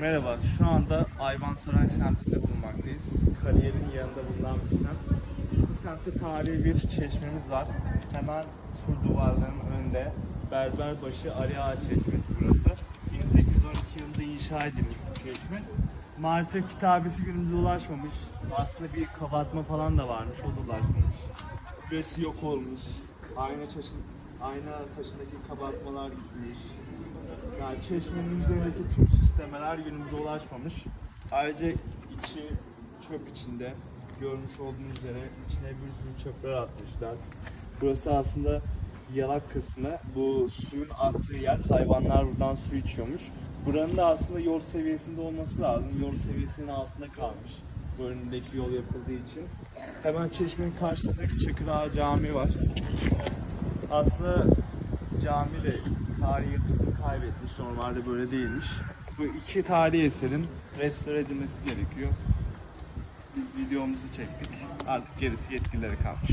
Merhaba, şu anda Ayvansaray semtinde bulunmaktayız. Kariyer'in yanında bulunan bir semt. Bu semtte tarihi bir çeşmemiz var. Hemen sur duvarlarının önünde Berberbaşı Ali Çeşmesi burası. 1812 yılında inşa edilmiş bu çeşme. Maalesef kitabesi günümüze ulaşmamış. Aslında bir kapatma falan da varmış, o da ulaşmamış. Burası yok olmuş. Ayna taşın, ayna taşındaki kabartmalar gitmiş. Yani çeşmenin üzerindeki tüm süslemeler günümüze ulaşmamış. Ayrıca içi çöp içinde. Görmüş olduğunuz üzere içine bir sürü çöpler atmışlar. Burası aslında yalak kısmı. Bu suyun aktığı yer. Hayvanlar buradan su içiyormuş. Buranın da aslında yol seviyesinde olması lazım. Yol seviyesinin altında kalmış. Bu önündeki yol yapıldığı için. Hemen çeşmenin karşısında Çakırağa Camii var. Aslında cami de tarihi yapısını kaybetmiş. Normalde böyle değilmiş. Bu iki tarihi eserin restore edilmesi gerekiyor. Biz videomuzu çektik. Artık gerisi yetkililere kalmış.